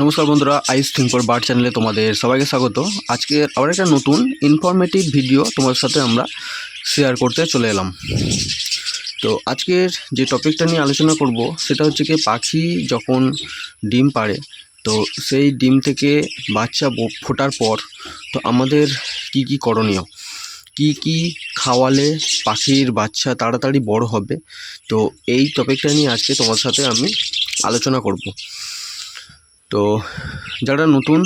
নমস্কার বন্ধুরা আইস থিঙ্কর বার্ড চ্যানেলে তোমাদের সবাইকে স্বাগত। আজকে আবার একটা নতুন ইনফরমেটিভ ভিডিও তোমাদের সাথে আমরা শেয়ার করতে চলে এলাম। তো আজকের যে টপিকটা নিয়ে আলোচনা করব, সেটা হচ্ছে কি পাখি যখন ডিম পাড়ে, তো সেই ডিম থেকে বাচ্চা ফোটার পর, তো আমাদের কি কি করণীয়? কি কি খাওয়ালে পাখির বাচ্চা তাড়াতাড়ি বড় হবে? তো এই টপিকটা নিয়ে আজকে তোমার সাথে আমি আলোচনা করব। তো যারা নতুন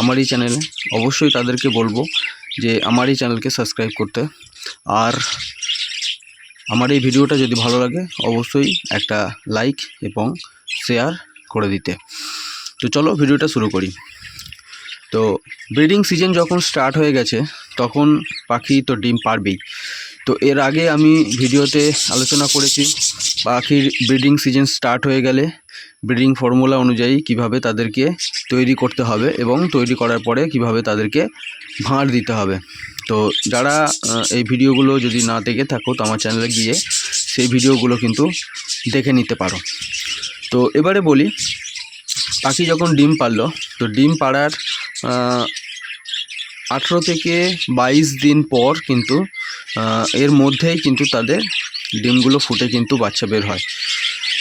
আমার এই চ্যানেলে অবশ্যই তাদেরকে বলব যে আমার এই চ্যানেলকে সাবস্ক্রাইব করতে। আর আমার এই ভিডিওটা যদি ভালো লাগে, অবশ্যই একটা লাইক এবং শেয়ার করে দিতে। তো চলো ভিডিওটা শুরু করি। তো ব্রিডিং সিজন যখন স্টার্ট হয়ে গেছে, তখন পাখি তো ডিম পারবেই। তো এর আগে আমি ভিডিওতে আলোচনা করেছি, পাখির ব্রিডিং সিজন স্টার্ট হয়ে গেলে ব্রিডিং ফর্মুলা অনুযায়ী কীভাবে তাদেরকে তৈরি করতে হবে এবং তৈরি করার পরে কীভাবে তাদেরকে ভাঁড় দিতে হবে। তো যারা এই ভিডিওগুলো যদি না দেখে থাকো তো আমার চ্যানেলে গিয়ে সেই ভিডিওগুলো কিন্তু দেখে নিতে পারো। তো এবারে বলি, পাখি যখন ডিম পারল, তো ডিম পাড়ার আঠেরো থেকে বাইশ দিন পর কিন্তু এর মধ্যেই কিন্তু তাদের ডিমগুলো ফুটে কিন্তু বাচ্চা বের হয়।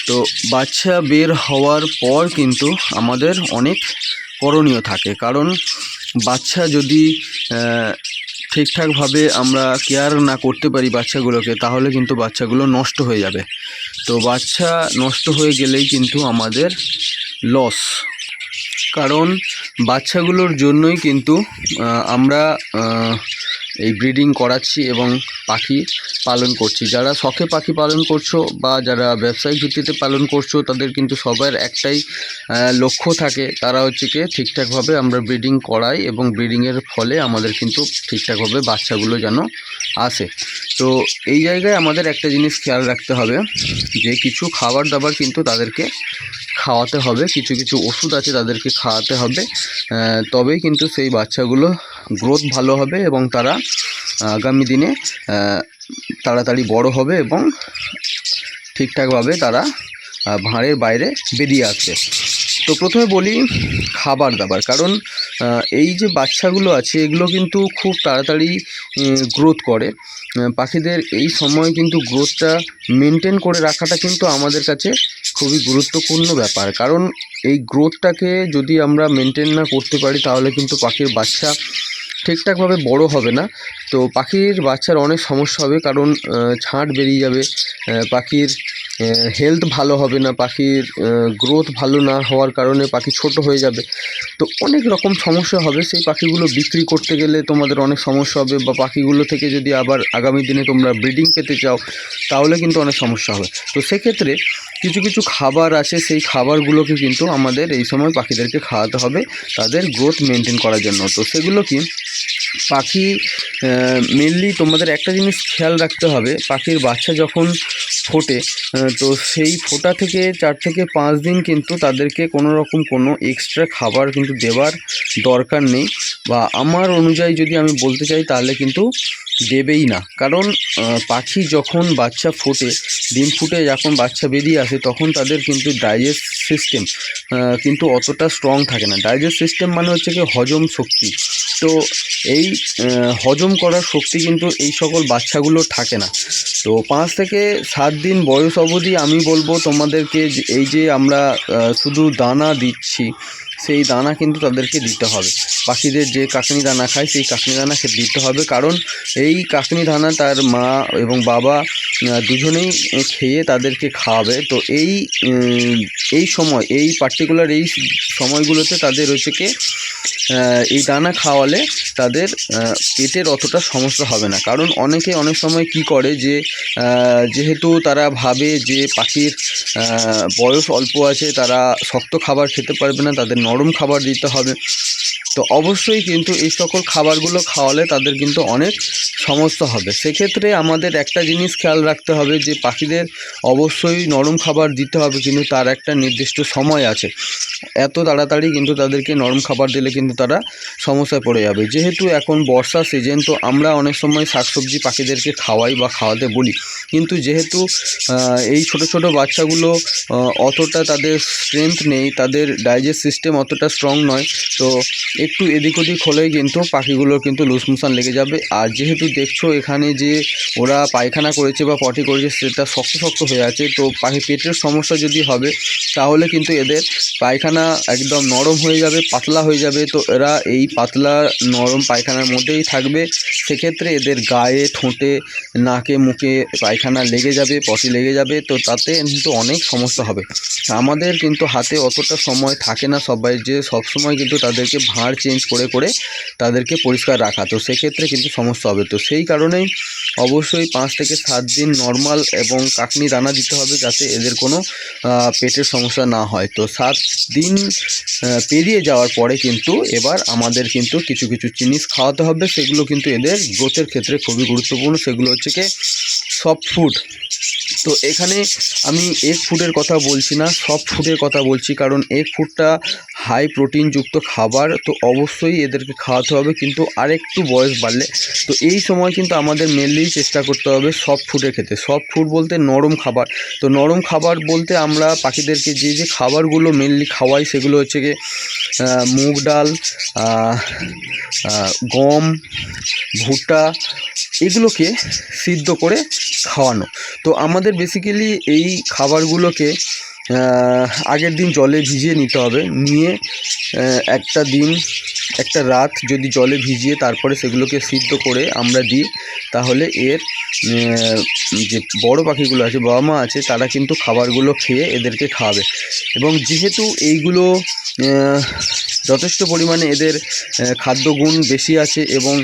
তো বাচ্চা বের হওয়ার পর কিন্তু আমাদের অনেক করণীয় থাকে। কারণ বাচ্চা যদি ঠিকঠাকভাবে আমরা কেয়ার না করতে পারি বাচ্চাগুলোকে, তাহলে কিন্তু বাচ্চাগুলো নষ্ট হয়ে যাবে। তো বাচ্চা নষ্ট হয়ে গেলেই কিন্তু আমাদের লস কারণ বাচ্চাগুলোর জন্যই কিন্তু আমরা এই ব্রিডিং করাচ্ছি এবং পাখি পালন করছি। যারা শখে পাখি পালন করছ বা যারা ব্যবসায়িক ভিত্তিতে পালন করছ, তাদের কিন্তু সবার একটাই লক্ষ্য থাকে। তারা হচ্ছে কি ঠিকঠাকভাবে আমরা ব্রিডিং করাই এবং ব্রিডিংয়ের ফলে আমাদের কিন্তু ঠিকঠাকভাবে বাচ্চাগুলো যেন আসে। তো এই জায়গায় আমাদের একটা জিনিস খেয়াল রাখতে হবে যে কিছু খাবার দাবার কিন্তু তাদেরকে খাওয়াতে হবে, কিছু কিছু ওষুধ আছে তাদেরকে খাওয়াতে হবে। তবেই কিন্তু সেই বাচ্চাগুলো গ্রোথ ভালো হবে এবং তারা আগামী দিনে তাড়াতাড়ি বড় হবে এবং ঠিকঠাকভাবে তারা ভাঁড়ের বাইরে বেরিয়ে আসবে। তো প্রথমে বলি খাবার দাবার, কারণ এই যে বাচ্চাগুলো আছে, এগুলো কিন্তু খুব তাড়াতাড়ি গ্রোথ করে। পাখিদের এই সময় কিন্তু গ্রোথটা মেনটেন করে রাখাটা কিন্তু আমাদের কাছে খুবই গুরুত্বপূর্ণ ব্যাপার। কারণ, এই গ্রোথটাকে যদি আমরা মেনটেন না করতে পারি, তাহলে কিন্তু পাখির বাচ্চা ঠিকঠাকভাবে বড় হবে না। তো পাখির বাচ্চার অনেক সমস্যা হবে, কারণ ছাঁট বেরিয়ে যাবে পাখির হেলথ ভালো হবে না, পাখির গ্রোথ ভালো না হওয়ার কারণে পাখি ছোট হয়ে যাবে। তো অনেক রকম সমস্যা হবে, সেই পাখিগুলো বিক্রি করতে গেলে তোমাদের অনেক সমস্যা হবে বা পাখিগুলো থেকে যদি আবার আগামী দিনে তোমরা ব্রিডিং পেতে চাও, তাহলে কিন্তু অনেক সমস্যা হবে। তো সেক্ষেত্রে কিছু কিছু খাবার আছে, সেই খাবারগুলোকে কিন্তু আমাদের এই সময় পাখিদেরকে খাওয়াতে হবে, তাদের গ্রোথ মেনটেন করার জন্য। তো সেগুলো কি পাখি মেনলি তোমাদের একটা জিনিস খেয়াল রাখতে হবে, পাখির বাচ্চা যখন ফোটে তো সেই ফোটা থেকে চার থেকে পাঁচ দিন কিন্তু তাদেরকে কোনো রকম কোনো এক্সট্রা খাবার কিন্তু দেওয়ার দরকার নেই। বা আমার অনুযায়ী যদি আমি বলতে চাই, তাহলে কিন্তু দেবেই না। কারণ পাখি যখন বাচ্চা ফোটে, ডিম ফুটে যখন বাচ্চা বেরিয়ে আসে, তখন তাদের কিন্তু ডাইজেস্ট সিস্টেম কিন্তু অতটা স্ট্রং থাকে না। ডাইজেস্ট সিস্টেম মানে হচ্ছে কি হজম শক্তি। তো এই হজম করার শক্তি কিন্তু এই সকল বাচ্চাগুলো থাকে না। তো পাঁচ থেকে সাত দিন বয়স অবধি আমি বলব তোমাদেরকে এই যে আমরা শুধু দানা দিচ্ছি সেই দানা কিন্তু তাদেরকে দিতে হবে। পাখিদের যে কাকনি দানা খায়, সেই কাকনি দানা দিতে হবে। কারণ এই কাকনি দানা তার মা এবং বাবা দুজনেই খেয়ে তাদেরকে খাওয়াবে। তো এই এই সময়, এই পার্টিকুলার এই সময়গুলোতে তাদের হচ্ছে কি এই দানা খাওয়ালে তাদের পেটের অতটা সমস্যা হবে না। কারণ অনেকে অনেক সময় কি করে যে যেহেতু তারা ভাবে যে পাখির বয়স অল্প আছে, তারা শক্ত খাবার খেতে পারবে না, তাদের নরম খাবার দিতে হবে। তো অবশ্যই কিন্তু এই সকল খাবারগুলো খাওয়ালে তাদের কিন্তু অনেক সমস্যা হবে। সেক্ষেত্রে আমাদের একটা জিনিস খেয়াল রাখতে হবে যে, পাখিদের অবশ্যই নরম খাবার দিতে হবে, কিন্তু তার একটা নির্দিষ্ট সময় আছে। এত তাড়াতাড়ি কিন্তু তাদেরকে নরম খাবার দিলে কিন্তু তারা সমস্যায় পড়ে যাবে। যেহেতু এখন বর্ষা সিজন তো আমরা অনেক সময় শাকসবজি পাখিদেরকে খাওয়াই বা খাওয়াতে বলি। কিন্তু যেহেতু এই ছোট ছোট বাচ্চাগুলো অতটা তাদের স্ট্রেংথ নেই, তাদের ডাইজেস্ট সিস্টেম অতটা স্ট্রং নয়, তো একটু এদিক ওদিক হলেই কিন্তু পাখিগুলোর কিন্তু লুজ মোশন লেগে যাবে। আর যেহেতু দেখছ এখানে যে ওরা পায়খানা করেছে বা পটি করেছে, সেটা শক্ত শক্ত হয়ে আছে, তো পাখি পেটের সমস্যা যদি হবে, তাহলে কিন্তু এদের পায়খানা একদম নরম হয়ে যাবে, পাতলা হয়ে যাবে। তো এরা এই পাতলা, নরম পায়খানার মধ্যেই থাকবে। সেক্ষেত্রে এদের গায়ে, ঠোঁটে, নাকে, মুখে পায়খানা লেগে যাবে, পটি লেগে যাবে। তো তাতে কিন্তু অনেক সমস্যা হবে। আমাদের কিন্তু হাতে অতটা সময় থাকে না সবাই, যে সবসময় কিন্তু তাদেরকে ভাঁড় চেঞ্জ করে করে তাদেরকে পরিষ্কার রাখা। তো সেক্ষেত্রে কিন্তু সমস্যা হবে। তো সেই কারণেই অবশ্যই পাঁচ থেকে সাত দিন নর্মাল এবং কাকনি দানা দিতে হবে যাতে এদের কোনো পেটের সমস্যা না হয়। তো সাত দিন পেরিয়ে যাওয়ার পরে কিন্তু এবার আমাদের কিন্তু কিছু কিছু জিনিস খাওয়াতে হবে। সেগুলো কিন্তু এদের গ্রোথের ক্ষেত্রে খুবই গুরুত্বপূর্ণ। সেগুলো হচ্ছে কি সফট ফুড তো এখানে আমি এগ ফুডের কথা বলছি না সফট ফুডের কথা বলছি। কারণ এগ ফুডটা হাই প্রোটিনযুক্ত খাবার, তো অবশ্যই এদেরকে খাওয়াতে হবে, কিন্তু আরেকটু বয়স বাড়লে। তো এই সময় কিন্তু আমাদের মেনলি চেষ্টা করতে হবে সফট ফুডের খেতে সফট ফুড বলতে নরম খাবার। তো নরম খাবার বলতে আমরা পাখিদেরকে যে যে খাবারগুলো মেনলি খাওয়াই, সেগুলো হচ্ছে গিয়ে মুগ ডাল গম, ভুট্টা, এগুলোকে সিদ্ধ করে খাওয়ানো। তো আমাদের বেসিক্যালি এই খাবারগুলোকে আগের দিন জলে ভিজিয়ে নিতে হবে। নিয়ে একটা দিন, একটা রাত যদি জলে ভিজিয়ে তারপরে সেগুলোকে সিদ্ধ করে আমরা দিই, তাহলে এর যে বড় পাখিগুলো আছে, বাবা মা আছে, তারা কিন্তু খাবারগুলো খেয়ে এদেরকে খাওয়াবে। এবং যেহেতু এইগুলো যথেষ্ট পরিমাণে এদের খাদ্যগুণ বেশি আছে এবং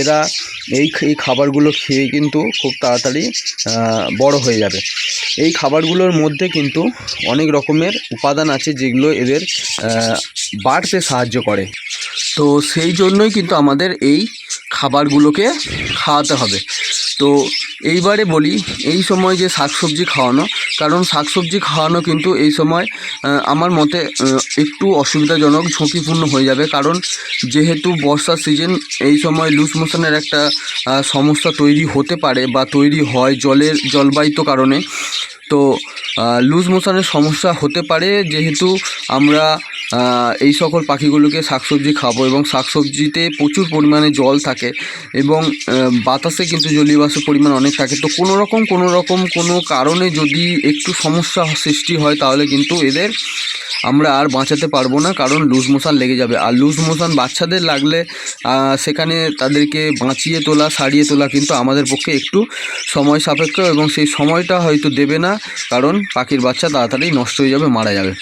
এরা এই এই খাবারগুলো খেয়ে কিন্তু খুব তাড়াতাড়ি বড় হয়ে যাবে। এই খাবারগুলোর মধ্যে কিন্তু অনেক রকমের উপাদান আছে যেগুলো এদের বাড়তে সাহায্য করে। তো সেই জন্যই কিন্তু আমাদের এই খাবারগুলোকে খাওয়াতে হবে। তো এইবারে বলি, এই সময় যে শাকসবজি খাওয়ানো, কারণ শাকসবজি খাওয়ানো কিন্তু এই সময় আমার মতে একটু অসুবিধাজনক, ঝুঁকিপূর্ণ হয়ে যাবে। কারণ যেহেতু বর্ষার সিজন এই সময় লুজ মোশনের একটা সমস্যা তৈরি হতে পারে বা তৈরি হয় জলের, জলবাহিত কারণে। তো লুজ মোশনের সমস্যা হতে পারে, যেহেতু আমরা এই সকল পাখিগুলোকে শাকসবজি খাব এবং শাকসবজিতে প্রচুর পরিমাণে জল থাকে এবং বাতাসে কিন্তু জলীয় বাষ্পের পরিমাণ অনেক থাকে। তো কোনো রকম কোনো রকম কোনো কারণে যদি একটু সমস্যা সৃষ্টি হয়, তাহলে কিন্তু এদের আমরা আর বাঁচাতে পারব না, কারণ লুজ মোশন লেগে যাবে। আর লুজ মোশন বাচ্চাদের লাগলে সেখানে তাদেরকে বাঁচিয়ে তোলা, সারিয়ে তোলা কিন্তু আমাদের পক্ষে একটু সময় সাপেক্ষ এবং সেই সময়টা হয়তো দেবে না, কারণ পাখির বাচ্চা তাড়াতাড়ি নষ্ট হয়ে যাবে, মারা যাবে।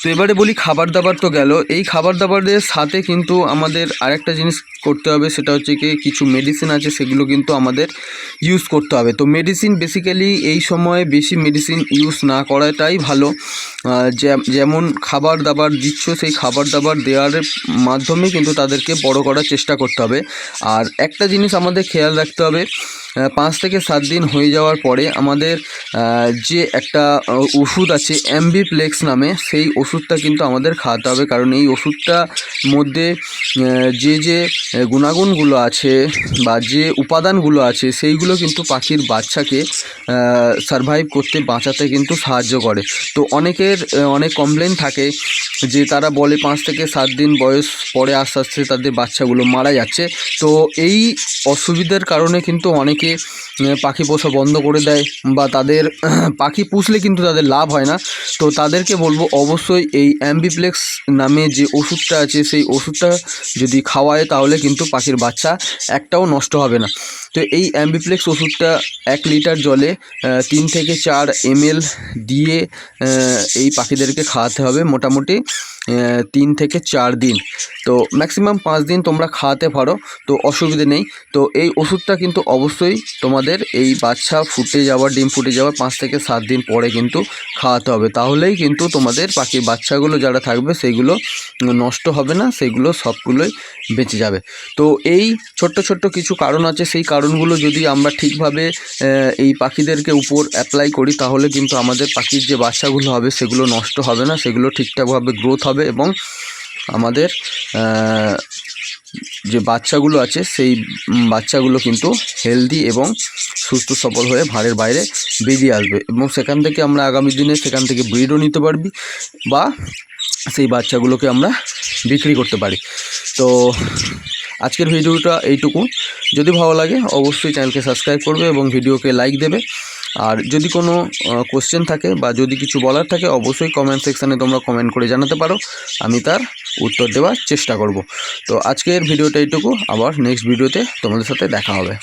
তো এবারে বলি খাবার দাবার তো গেল। এই খাবার দাবারের সাথে কিন্তু আমাদের আরেকটা জিনিস করতে হবে, সেটা হচ্ছে কি কিছু মেডিসিন আছে, সেগুলো কিন্তু আমাদের ইউজ করতে হবে। তো মেডিসিন বেসিক্যালি এই সময়ে বেশি মেডিসিন ইউজ না করাটাই ভালো। যেমন খাবার দাবার দিচ্ছ, সেই খাবার দাবার দেওয়ার মাধ্যমে কিন্তু তাদেরকে বড় করার চেষ্টা করতে হবে। আর একটা জিনিস আমাদের খেয়াল রাখতে হবে পাঁচ থেকে সাত দিন হয়ে যাওয়ার পরে আমাদের যে একটা ওষুধ আছে অ্যাম্বিপ্লেক্স নামে, সেই ওষুধটা কিন্তু আমাদের খাওয়াতে হবে। কারণ এই ওষুধটা মধ্যে যে যে গুণাগুণগুলো আছে বা যে উপাদানগুলো আছে, সেইগুলো কিন্তু পাখির বাচ্চাকে সারভাইভ করতে বাঁচাতে কিন্তু সাহায্য করে। তো অনেকের অনেক কমপ্লেন থাকে যে তারা বলে পাঁচ থেকে সাত দিন বয়স পরে আস্তে আস্তে তাদের বাচ্চাগুলো মারা যাচ্ছে। তো এই অসুবিধার কারণে কিন্তু অনেকে পাখি পোষা বন্ধ করে দেয় বা তাদের পাখি পুষলে কিন্তু তাদের লাভ হয় না। তো তাদেরকে বলব অবশ্যই এই অ্যাম্বিপ্লেক্স নামে যে ওষুধটা আছে সেই ওষুধটা যদি খাওয়ায় তাহলে কিন্তু পাখির বাচ্চা একটাও নষ্ট হবে না। তো এই অ্যাম্বিপ্লেক্স ওষুধটা এক লিটার জলে তিন থেকে চার এমএল দিয়ে এই পাখিদেরকে খাওয়াতে হবে। মোটামুটি তিন থেকে চার দিন। তো ম্যাক্সিমাম পাঁচ দিন তোমরা খাওয়াতে পারো, তো অসুবিধে নেই। তো এই ওষুধটা কিন্তু অবশ্যই তোমাদের এই বাচ্চা ফুটে যাওয়ার ডিম ফুটে যাওয়ার পাঁচ থেকে সাত দিন পরে কিন্তু খাওয়াতে হবে। তাহলেই কিন্তু তোমাদের পাখির বাচ্চাগুলো যারা থাকবে, সেগুলো নষ্ট হবে না, সেগুলো সবগুলোই বেঁচে যাবে। তো এই ছোট্ট ছোট্ট কিছু কারণ আছে, সেই কারণগুলো যদি আমরা ঠিকভাবে এই পাখিদেরকে উপর অ্যাপ্লাই করি, তাহলে কিন্তু আমাদের পাখির যে বাচ্চাগুলো হবে, সেগুলো নষ্ট হবে না, সেগুলো ঠিকঠাকভাবে গ্রোথ হবে। এবং আমাদের যে বাচ্চাগুলো আছে, সেই বাচ্চাগুলো কিন্তু হেলদি এবং সুস্থ সবল হয়ে ভাড়ের বাইরে বেরিয়ে আসবে এবং সেখান থেকে আমরা আগামী দিনে সেখান থেকে ব্রিডও নিতে পারবি বা সেই বাচ্চাগুলোকে আমরা বিক্রি করতে পারি। তো আজকের ভিডিওটা এইটুকু যদি ভালো লাগে, অবশ্যই চ্যানেলকে সাবস্ক্রাইব করবে এবং ভিডিওকে লাইক দেবে। আর যদি কোনো কোশ্চেন থাকে বা যদি কিছু বলার থাকে, অবশ্যই কমেন্ট সেকশানে তোমরা কমেন্ট করে জানাতে পারো। আমি তার উত্তর দেওয়ার চেষ্টা করব। তো আজকের ভিডিওটা এইটুকু। আবার নেক্সট ভিডিওতে তোমাদের সাথে দেখা হবে।